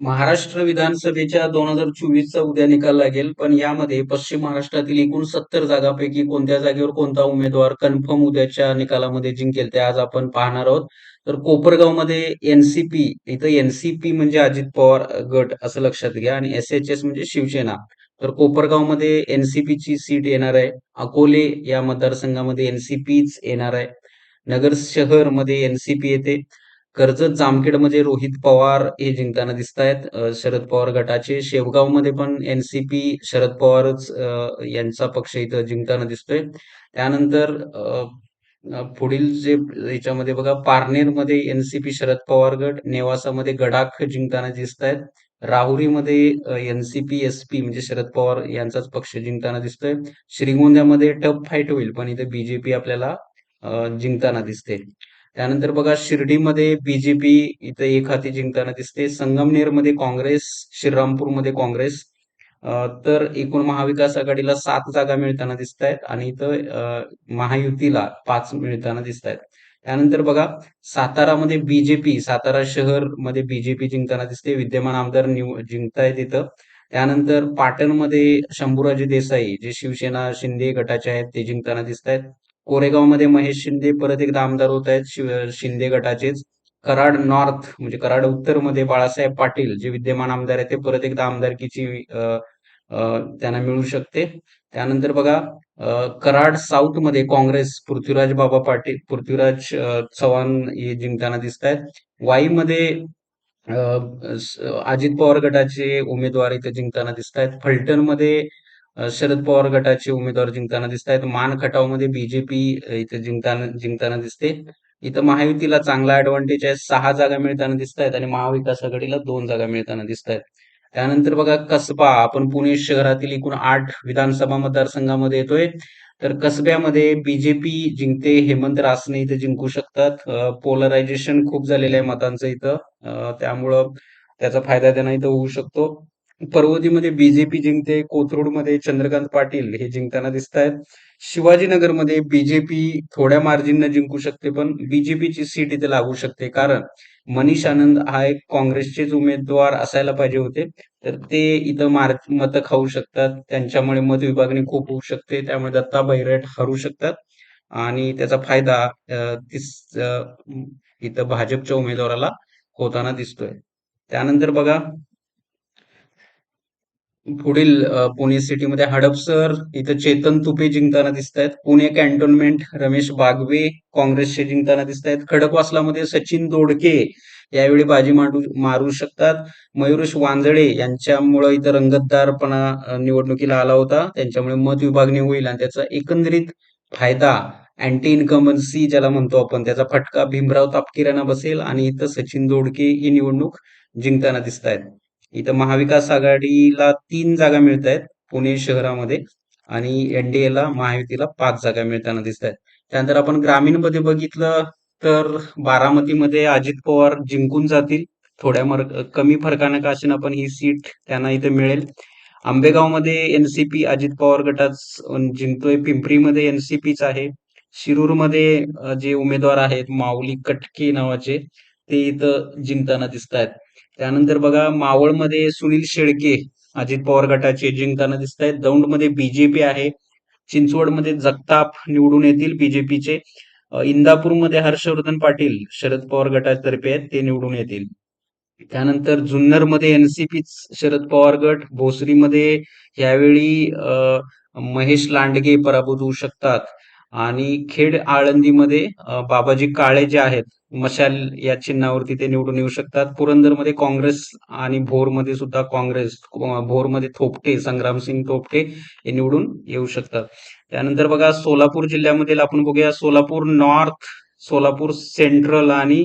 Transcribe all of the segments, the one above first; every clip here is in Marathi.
महाराष्ट्र विधानसभेच्या दोन हजार चोवीसचा उद्या निकाल लागेल पण यामध्ये पश्चिम महाराष्ट्रातील एकूण सत्तर जागापैकी कोणत्या जागेवर कोणता उमेदवार कन्फर्म उद्याच्या निकालामध्ये जिंकेल ते आज आपण पाहणार आहोत. तर कोपरगावमध्ये एनसीपी इथं एनसीपी म्हणजे अजित पवार गट असं लक्षात घ्या. आणि एस एच एस म्हणजे शिवसेना. तर कोपरगावमध्ये एनसीपी ची सीट येणार आहे. अकोले या मतदारसंघामध्ये एनसीपीच येणार आहे. नगर शहरमध्ये एनसीपी येते. कर्जत जामखेडमध्ये रोहित पवार हे जिंकताना दिसत आहेत शरद पवार गटाचे. शेवगावमध्ये पण एनसीपी शरद पवारच यांचा पक्ष इथं जिंकताना दिसतोय. त्यानंतर पुढील जे याच्यामध्ये बघा पारनेरमध्ये एनसीपी शरद पवार गट नेवासामध्ये गडाख जिंकताना दिसत आहेत राहुरीमध्ये एनसीपी एसपी म्हणजे शरद पवार यांचाच पक्ष जिंकताना दिसतोय. श्रीगोंद्यामध्ये टफ फाईट होईल पण इथे बीजेपी आपल्याला जिंकताना दिसते. त्यानंतर बघा शिर्डीमध्ये बीजेपी इथं एक हाती जिंकताना दिसते. संगमनेरमध्ये काँग्रेस श्रीरामपूरमध्ये काँग्रेस. तर एकूण महाविकास आघाडीला सात जागा मिळताना दिसत आहेत आणि इथं महायुतीला पाच मिळताना दिसत आहेत त्यानंतर बघा सातारामध्ये बीजेपी सातारा शहरमध्ये बीजेपी जिंकताना दिसते. विद्यमान आमदार निव जिंकतायत इथं. त्यानंतर पाटणमध्ये शंभूराजे देसाई जे शिवसेना शिंदे गटाचे आहेत ते जिंकताना दिसत आहेत कोरेगावमध्ये महेश शिंदे परत एकदा आमदार होत आहेत शिंदे गटाचेच. कराड नॉर्थ म्हणजे कराड उत्तरमध्ये बाळासाहेब पाटील जे विद्यमान आमदार आहेत ते परत एकदा आमदारकीची अ, त्यांना मिळू शकते. त्यानंतर बघा कराड साऊथमध्ये काँग्रेस पृथ्वीराज बाबा पाटील पृथ्वीराज चव्हाण हे जिंकताना दिसत आहेत वाईमध्ये अजित पवार गटाचे उमेदवार इथे जिंकताना दिसत आहेत फलटणमध्ये शरद पवार गटाचे उमेदवार जिंकताना दिसत आहेत मान खटावमध्ये बीजेपी इथे जिंकताना जिंकताना दिसते. इथं महायुतीला चांगला ऍडव्हान्टेज आहे. सहा जागा मिळताना दिसत आहेत आणि महाविकास आघाडीला दोन जागा मिळताना दिसत आहेत त्यानंतर बघा कसबा. आपण पुणे शहरातील एकूण आठ विधानसभा मतदारसंघामध्ये येतोय. तर कसब्यामध्ये बीजेपी जिंकते. हेमंत रासने इथे जिंकू शकतात. पोलरायझेशन खूप झालेलं आहे मतांचं इथं. त्यामुळं त्याचा फायदा त्यांना इथं होऊ शकतो. पर्वतीमध्ये बीजेपी जिंकते कोथरूडमध्ये चंद्रकांत पाटील हे जिंकताना दिसत आहेत शिवाजीनगरमध्ये बीजेपी थोड्या मार्जिननं जिंकू शकते पण बीजेपीची सीट इथे लागू शकते कारण मनीष आनंद हा एक काँग्रेसचेच उमेदवार असायला पाहिजे होते. तर ते इथं मार मतं खाऊ शकतात. त्यांच्यामुळे मत विभागणी खूप होऊ शकते. त्यामुळे दत्ता बैरट हरू शकतात. आणि त्याचा फायदा इथं भाजपच्या उमेदवाराला होताना दिसतोय. त्यानंतर बघा पुढील पुणे सिटीमध्ये हडपसर इथं चेतन तुपे जिंकताना दिसत आहेत पुणे कॅन्टोन्मेंट रमेश बागवे काँग्रेसचे जिंकताना दिसत आहेत खडकवासलामध्ये सचिन दोडके यावेळी बाजी मारू मारू शकतात. मयुरेश वांजळे यांच्यामुळं इथं रंगतदारपणा निवडणुकीला आला होता. त्यांच्यामुळे मत विभागणी होईल आणि त्याचा एकंदरीत फायदा अँटी इन्कम्बन्सी ज्याला म्हणतो आपण त्याचा फटका भीमराव तापकीरांना बसेल आणि इथं सचिन दोडके ही निवडणूक जिंकताना दिसत आहेत इथं महाविकास आघाडीला तीन जागा मिळत आहेत पुणे शहरामध्ये आणि एनडीएला महायुतीला पाच जागा मिळताना दिसत आहेत त्यानंतर आपण ग्रामीणमध्ये बघितलं तर बारामतीमध्ये अजित पवार जिंकून जातील. थोड्या मर कमी फरकानं का असेना आपण ही सीट त्यांना इथे मिळेल. आंबेगावमध्ये एनसीपी अजित पवार गटाच जिंकतोय. पिंपरीमध्ये एनसीपीच आहे. शिरूरमध्ये जे उमेदवार आहेत माऊली कटके नावाचे ते इथं जिंकताना दिसत आहेत त्यानंतर बघा मावळमध्ये सुनील शेळके अजित पवार गटाचे जिंकताना दिसत आहेत दौंडमध्ये बीजेपी आहे. चिंचवडमध्ये जगताप निवडून येतील बीजेपीचे इंदापूरमध्ये हर्षवर्धन पाटील शरद पवार गटातर्फे आहेत ते निवडून येतील. त्यानंतर जुन्नरमध्ये एनसीपी शरद पवार गट भोसरीमध्ये यावेळी महेश लांडगे पराभूत होऊ शकतात. आणि खेड आळंदीमध्ये बाबाजी काळे जे आहेत मशाल या चिन्हावरती ते निवडून येऊ शकतात. पुरंदरमध्ये काँग्रेस आणि भोरमध्ये सुद्धा काँग्रेस भोरमध्ये थोपटे संग्रामसिंग थोपटे हे निवडून येऊ शकतात. त्यानंतर बघा सोलापूर जिल्ह्यामधील आपण बघूया सोलापूर नॉर्थ सोलापूर सेंट्रल आणि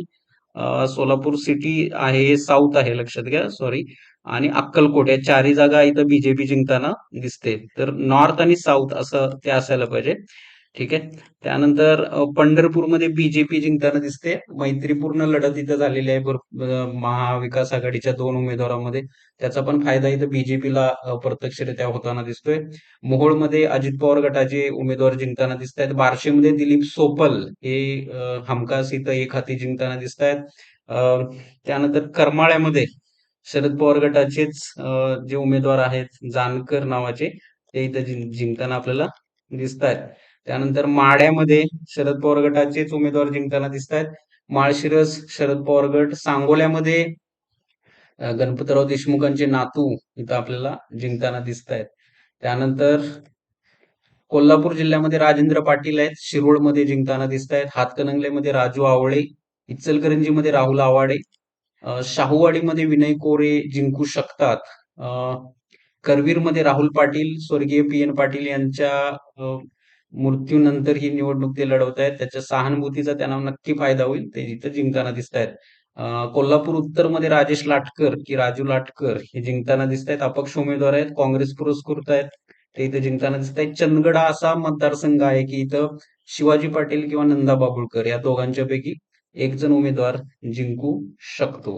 सोलापूर सिटी आहे साऊथ आहे लक्षात घ्या सॉरी. आणि अक्कलकोट या चारही जागा इथं बीजेपी जिंकताना दिसते. तर नॉर्थ आणि साऊथ असं ते असायला पाहिजे. ठीक आहे? त्यानंतर पंढरपूरमध्ये बीजेपी जिंकताना दिसते. मैत्रीपूर्ण लढत इथं झालेली आहे. भर- महाविकास आघाडीच्या दोन उमेदवारांमध्ये. त्याचा पण फायदा इथं बीजेपीला प्रत्यक्षरित्या होताना दिसतोय. मोहोळमध्ये अजित पवार गटाचे उमेदवार जिंकताना दिसत आहेत बार्शीमध्ये दिलीप सोपल हे हमखास इथं एक हाती जिंकताना दिसत आहेत त्यानंतर करमाळ्यामध्ये शरद पवार गटाचेच जे उमेदवार आहेत जानकर नावाचे ते इथं जिंकताना आपल्याला दिसत आहेत त्यानंतर माढ्यामध्ये शरद पवार गटाचेच उमेदवार जिंकताना दिसत आहेत माळशिरस शरद पवार गट सांगोल्यामध्ये गणपतराव देशमुखांचे नातू इथं आपल्याला जिंकताना दिसत आहेत त्यानंतर कोल्हापूर जिल्ह्यामध्ये राजेंद्र पाटील आहेत शिरोळमध्ये जिंकताना दिसत आहेत हातकणंगलेमध्ये राजू आवळे इचलकरंजीमध्ये राहुल आवाडे शाहूवाडीमध्ये विनय कोरे जिंकू शकतात. करवीरमध्ये राहुल पाटील स्वर्गीय पी एन पाटील यांच्या मृत्यूनंतर ही निवडणूक ते लढवत आहेत. त्याच्या सहानुभूतीचा त्यांना नक्की फायदा होईल. ते जिथं जिंकताना दिसत आहेत अं, कोल्हापूर उत्तरमध्ये राजेश लाटकर की राजू लाटकर हे जिंकताना दिसत आहेत अपक्ष उमेदवार आहेत. काँग्रेस पुरस्कृत आहेत ते इथं जिंकताना दिसत आहेत चंदगड हा असा मतदारसंघ आहे की इथं शिवाजी पाटील किंवा नंदा बाबुळकर या दोघांच्या पैकी एक जण उमेदवार जिंकू शकतो.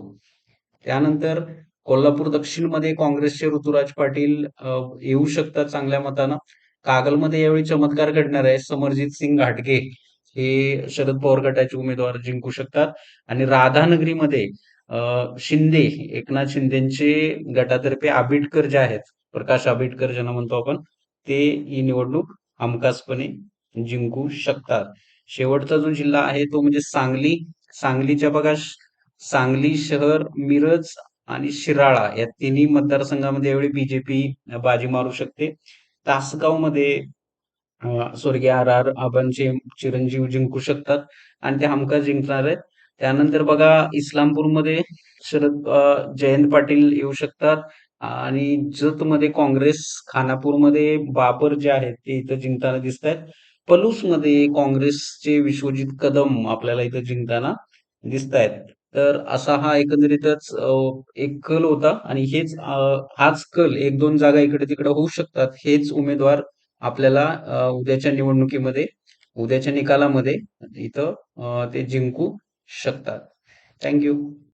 त्यानंतर कोल्हापूर दक्षिणमध्ये काँग्रेसचे ऋतुराज पाटील येऊ शकतात चांगल्या मतानं. कागलमध्ये यावेळी चमत्कार घडणार आहे. समरजित सिंग घाटगे हे शरद पवार गटाचे उमेदवार जिंकू शकतात. आणि राधानगरीमध्ये शिंदे एकनाथ शिंदेचे गटातर्फे आबिटकर जे आहेत प्रकाश आबिटकर ज्यांना म्हणतो आपण ते ही निवडणूक हमखासपणे जिंकू शकतात. शेवटचा जो जिल्हा आहे तो म्हणजे सांगली. सांगलीच्या बघा सांगली शहर मिरज आणि शिराळा या तिन्ही मतदारसंघामध्ये यावेळी बीजेपी बाजी मारू शकते. तासगावमध्ये स्वर्गीय आर आर आबांचे चिरंजीव जिंकू शकतात आणि ते हमखास जिंकणार आहेत. त्यानंतर बघा इस्लामपूरमध्ये शरद जयंत पाटील येऊ शकतात आणि जतमध्ये काँग्रेस खानापूरमध्ये बाबर जे आहेत ते इथं जिंकताना दिसत आहेत पलूसमध्ये काँग्रेसचे विश्वजित कदम आपल्याला इथं जिंकताना दिसत आहेत तर असा हा एकंदरीतच एक कल होता आणि हेच हाच कल एक दोन जागा इकडे तिकडे होऊ शकतात हेच उमेदवार आपल्याला उद्याच्या निवडणुकीमध्ये उद्याच्या निकालामध्ये इथं ते जिंकू शकतात. थँक्यू